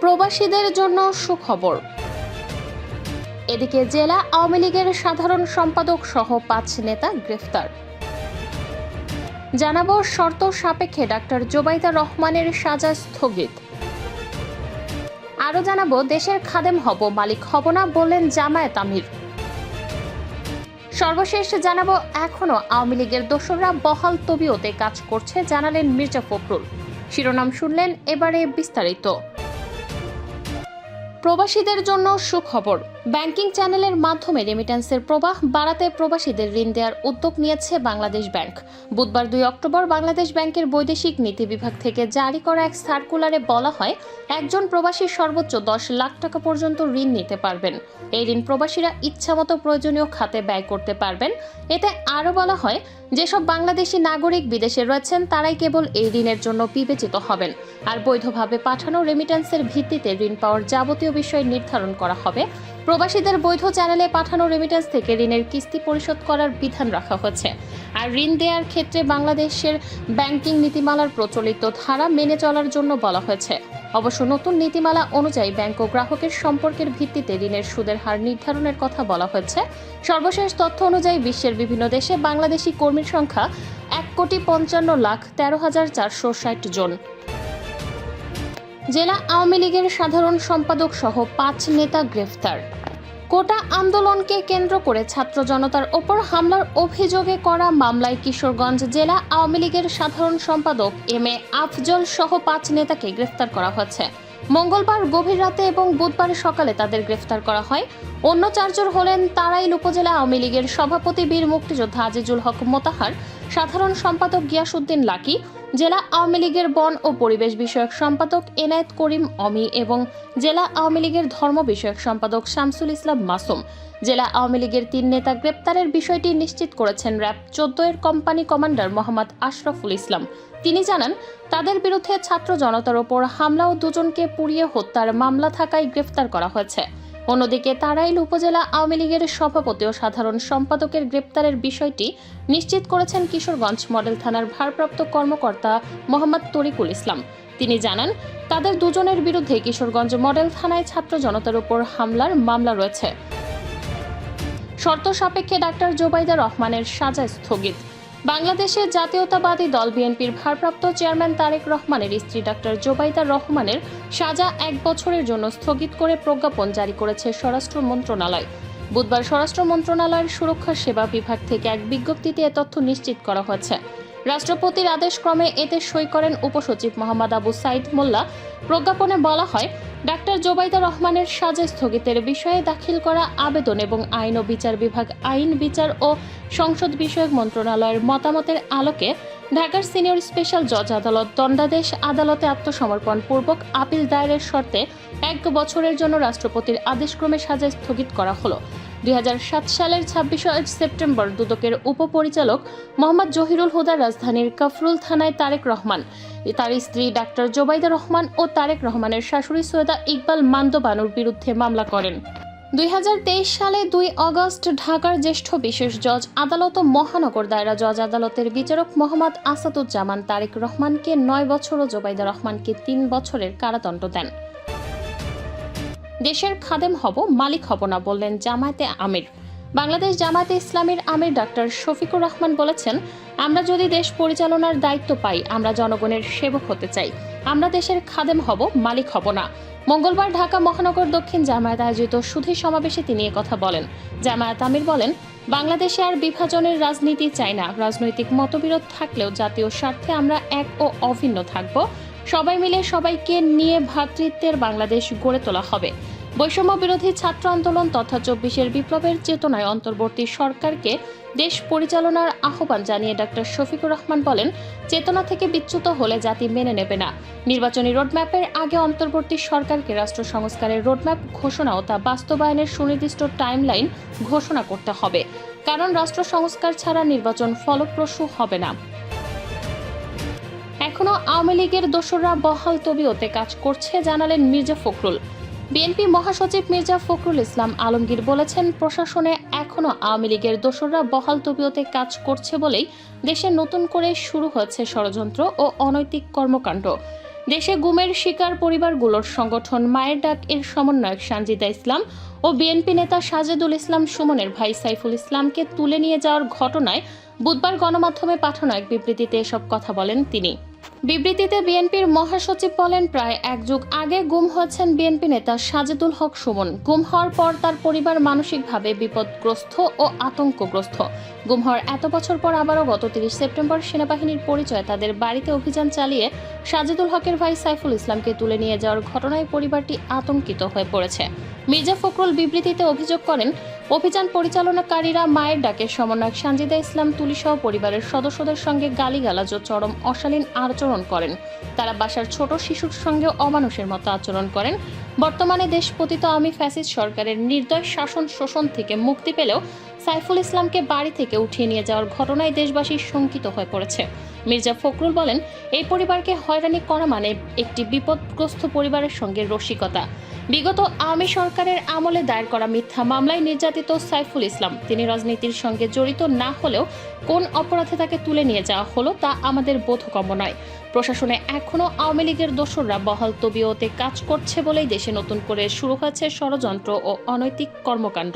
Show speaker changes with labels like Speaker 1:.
Speaker 1: প্রবাসীদের জন্য সুখবর। এদিকে জেলা আওয়ামী লীগের সাধারণ সম্পাদক সহ পাঁচ নেতা গ্রেফতার। জানাব শর্ত সাপেক্ষে ডাক্তার জোবাইদা রহমানের সাজা স্থগিত। আরও জানাব, দেশের খাদেম হব, মালিক হব না বললেন জামায়াত আমির। সর্বশেষ জানাব এখনও আওয়ামী লীগের দোসররা বহাল তবিয়তে কাজ করছে, জানালেন মির্জা ফখরুল। শিরোনাম শুনলেন, এবারে বিস্তারিত। প্রবাসীদের জন্য সুখবর। ব্যাংকিং চ্যানেলের মাধ্যমে রেমিট্যান্সের প্রবাহ বাড়াতে প্রবাসীদের ঋণ দেওয়ার উদ্যোগ নিয়েছে বাংলাদেশ ব্যাংক। বুধবার দুই অক্টোবর বাংলাদেশ ব্যাংকের বৈদেশিক নীতি বিভাগ থেকে জারি করা এক সার্কুলারে বলা হয়, একজন প্রবাসী সর্বোচ্চ দশ লাখ টাকা পর্যন্ত ঋণ নিতে পারবেন। এই ঋণ প্রবাসীরা ইচ্ছামতো প্রয়োজনীয় খাতে ব্যয় করতে পারবেন। এতে আরও বলা হয় যেসব বাংলাদেশি নাগরিক বিদেশে রয়েছেন, তারাই কেবল এই ঋণের জন্য বিবেচিত হবেন। আর বৈধভাবে পাঠানো রেমিটেন্সের ভিত্তিতে ঋণ পাওয়ার যাবতীয় বিষয় নির্ধারণ করা হবে। প্রবাসীদের বৈধ চ্যানেলে পাঠানো রেমিট্যান্স থেকে ঋণের কিস্তি পরিশোধ করার বিধান রাখা হয়েছে। আর ঋণ দেওয়ার ক্ষেত্রে বাংলাদেশের ব্যাংকিং নীতিমালার প্রচলিত ধারা মেনে চলার জন্য বলা হয়েছে। অবশ্য নতুন নীতিমালা অনুযায়ী ব্যাংক ও গ্রাহকের সম্পর্কের ভিত্তিতে ঋণের সুদের হার নির্ধারণের কথা বলা হয়েছে। সর্বশেষ তথ্য অনুযায়ী বিশ্বের বিভিন্ন দেশে বাংলাদেশি কর্মীর সংখ্যা এক কোটি পঞ্চান্ন লাখ তেরো হাজার চারশো ষাট জন। জেলা আওয়ামী লীগের সাধারণ সম্পাদক সহ পাঁচ নেতা গ্রেফতার। কোটা আন্দোলনকে কেন্দ্র করে ছাত্র জনতার ওপর হামলার অভিযোগে করা মামলায় কিশোরগঞ্জ জেলা আওয়ামী লীগের সাধারণ সম্পাদক এম এ আফজল সহ পাঁচ নেতাকে গ্রেফতার করা হয়েছে। মঙ্গলবার গভীর রাতে এবং বুধবার সকালে তাদের গ্রেফতার করা হয়। অন্য চারজন হলেন তারাইল উপজেলা আওয়ামী লীগের সভাপতি বীর মুক্তিযোদ্ধা আজিজুল হক মোতাহার, সাধারণ সম্পাদক গিয়াসুদ্দিন লাকি জেলা আওয়ামী লীগের বন ও পরিবেশ বিষয়ক সম্পাদক এনায়েত করিম অমি এবং জেলা আওয়ামী লীগের ধর্ম বিষয়ক সম্পাদক শামসুল ইসলাম মাসুম। জেলা আওয়ামী লীগের তিন নেতা গ্রেপ্তারের বিষয়টি নিশ্চিত করেছেন র্যাব চোদ্দ এর কোম্পানি কমান্ডার মোহাম্মদ আশরাফুল ইসলাম। তিনি জানান, তাদের বিরুদ্ধে ছাত্র জনতার ওপর হামলা ও দুজনকে পুড়িয়ে হত্যার মামলা থাকায় গ্রেফতার করা হয়েছে। অন্যদিকে তারাইল উপজেলা আওয়ামী লীগের সভাপতি ও সাধারণ সম্পাদকের গ্রেপ্তারের বিষয়টি নিশ্চিত করেছেন কিশোরগঞ্জ মডেল থানার ভারপ্রাপ্ত কর্মকর্তা মোহাম্মদ তরিকুল ইসলাম। তিনি জানান, তাদের দুজনের বিরুদ্ধে কিশোরগঞ্জ মডেল থানায় ছাত্র জনতার উপর হামলার মামলা রয়েছে। শর্ত সাপেক্ষে ডাক্তার জোবাইদা রহমানের সাজা স্থগিত। বাংলাদেশের জাতীয়তাবাদী দল বিএনপির ভারপ্রাপ্ত চেয়ারম্যান তারেক রহমানের স্ত্রী ডাক্তার জোবাইদা রহমানের সাজা এক বছরের জন্য স্থগিত করে প্রজ্ঞাপন জারি করেছে স্বরাষ্ট্র মন্ত্রণালয়। বুধবার স্বরাষ্ট্র মন্ত্রণালয়ের সুরক্ষা সেবা বিভাগ থেকে এক বিজ্ঞপ্তিতে এ তথ্য নিশ্চিত করা হয়েছে। রাষ্ট্রপতির আদেশক্রমে এতে সই করেন উপসচিব মোহাম্মদ আবু সাইদ মোল্লা। প্রজ্ঞাপনে বলা হয়, ডাক্তার জোবাইদা রহমানের সাজা স্থগিতের বিষয়ে দাখিল করা আবেদন এবং আইন ও বিচার বিভাগ আইন, বিচার ও সংসদ বিষয়ক মন্ত্রণালয়ের মতামতের আলোকে ঢাকার সিনিয়র স্পেশাল জজ আদালত দণ্ডাদেশ, আদালতে আত্মসমর্পণ পূর্বক আপিল দায়েরের শর্তে এক বছরের জন্য রাষ্ট্রপতির আদেশক্রমে সাজা স্থগিত করা হলো। দুই হাজার সাত সালের ছাব্বিশে সেপ্টেম্বর দুদকের উপপরিচালক মোহাম্মদ জহিরুল হুদা রাজধানীর কাফরুল থানায় তারেক রহমান। তার স্ত্রী ডাক্তার জোবাইদা রহমান ও তারেক রহমানের শাশুড়ি সৈয়দা ইকবাল মান্দবানুর বিরুদ্ধে মামলা করেন। দুই হাজার তেইশ সালে দুই অগস্ট ঢাকার জ্যেষ্ঠ বিশেষ জজ আদালত মহানগর দায়রা জজ আদালতের বিচারক মোহাম্মদ আসাদুজ্জামান তারেক রহমানকে নয় বছর ও জোবাইদা রহমানকে তিন বছরের কারাদণ্ড দেন। দেশের খাদেম হব, মালিক হব না বললেন জামায়াতে আমির। বাংলাদেশ জামায়াতে ইসলামের আমির ডাক্তার শফিকুর রহমান বলেছেন, আমরা যদি দেশ পরিচালনার দায়িত্ব পাই, আমরা জনগণের সেবক হতে চাই। আমরা দেশের খাদেম হব, মালিক হব না। মঙ্গলবার ঢাকা মহানগর দক্ষিণ জামায়াত আয়োজিত সুধী সমাবেশে তিনি কথা বলেন। জামায়াত আমির বলেন, বাংলাদেশে আর বিভাজনের রাজনীতি চাই না। রাজনৈতিক মতবিরোধ থাকলেও জাতীয় স্বার্থে আমরা এক ও অভিন্ন থাকব। সবাই মিলে সবাইকে নিয়ে ভ্রাতৃত্বের বাংলাদেশ গড়ে তোলা হবে। বৈষম্য বিরোধী ছাত্র আন্দোলন তথা চব্বিশের বিপ্লবের চেতনায় অন্তর্বর্তী সরকারকে দেশ পরিচালনার আহ্বান জানিয়ে ডক্টর শফিকুর রহমান বলেন, চেতনা থেকে বিচ্যুত হলে জাতি মেনে নেবে না। নির্বাচনী রোডম্যাপের আগে অন্তর্বর্তী সরকারকে রাষ্ট্র সংস্কারের রোডম্যাপ ঘোষণা ও তা বাস্তবায়নের সুনির্দিষ্ট টাইমলাইন ঘোষণা করতে হবে। কারণ রাষ্ট্র সংস্কার ছাড়া নির্বাচন ফলপ্রসূ হবে না। এখনও আওয়ামী লীগের দোসররা বহাল তবিয়তে কাজ করছে, জানালেন মির্জা ফখরুল। বিএনপি মহাসচিব মির্জা ফখরুল ইসলাম আলমগীর বলেছেন, প্রশাসনে এখনও আওয়ামী লীগের দোসররা বহাল তবিয়তে কাজ করছে বলেই দেশে নতুন করে শুরু হচ্ছে ষড়যন্ত্র ও অনৈতিক কর্মকাণ্ড। দেশে গুমের শিকার পরিবারগুলোর সংগঠন মায়ের ডাক এর সমন্বয়ক সানজিদা ইসলাম ও বিএনপি নেতা সাজেদুল ইসলাম সুমনের ভাই সাইফুল ইসলামকে তুলে নিয়ে যাওয়ার ঘটনায় বুধবার গণমাধ্যমে পাঠানো এক বিবৃতিতে এসব কথা বলেন তিনি। বিবৃতিতে বিএনপির মহাসচিব বলেন, প্রায় এক যুগ আগে গুম হয়েছেন বিএনপি নেতা সাজেদুল হক সুমন। গুম হওয়ার পর তার পরিবার মানসিকভাবে বিপদগ্রস্ত ও আতঙ্কগ্রস্ত। গুম হওয়ার এত বছর পর আবারও গত তিরিশ সেপ্টেম্বর সেনাবাহিনীর পরিচয় তাদের বাড়িতে অভিযান চালিয়ে সাজেদুল হকের ভাই সাইফুল ইসলামকে তুলে নিয়ে যাওয়ার ঘটনায় পরিবারটি আতঙ্কিত হয়ে পড়েছে। মির্জা ফখরুল বিবৃতিতে অভিযোগ করেন অভিযান পরিচালনাকারীরা মায়ের ডাকে সমন্বয়ক সানজিদা ইসলাম তুলিসহ পরিবারের সদস্যদের সঙ্গে গালিগালাজ ও চরম অশালীন আচরণ করেন। তারা বাসার ছোট শিশুর সঙ্গে অমানুষের মতো আচরণ করেন। বর্তমানে দেশ পতিত আমি ফ্যাসিস্ট সরকারের নির্দয় শাসন শোষণ থেকে মুক্তি পেলেও সাইফুল ইসলামকে বাড়ি থেকে উঠিয়ে নিয়ে যাওয়ার ঘটনায় দেশবাসী শঙ্কিত হয়ে পড়েছে। মির্জা ফখরুল বলেন, এই পরিবারকে হয়রানি করা মানে একটি বিপদগ্রস্ত পরিবারের সঙ্গে রসিকতা। বিগত আওয়ামী সরকারের আমলে দায়ের করা মিথ্যা মামলায় নির্যাতিত সাইফুল ইসলাম। তিনি রাজনীতির সঙ্গে জড়িত না হলেও কোন অপরাধে তাকে তুলে নিয়ে যাওয়া হলো তা আমাদের বোধগম্য নয়। প্রশাসনে এখনও আওয়ামী লীগের দোসররা বহাল তবিয়তে কাজ করছে বলেই দেশে নতুন করে শুরু হয়েছে ষড়যন্ত্র ও অনৈতিক কর্মকাণ্ড।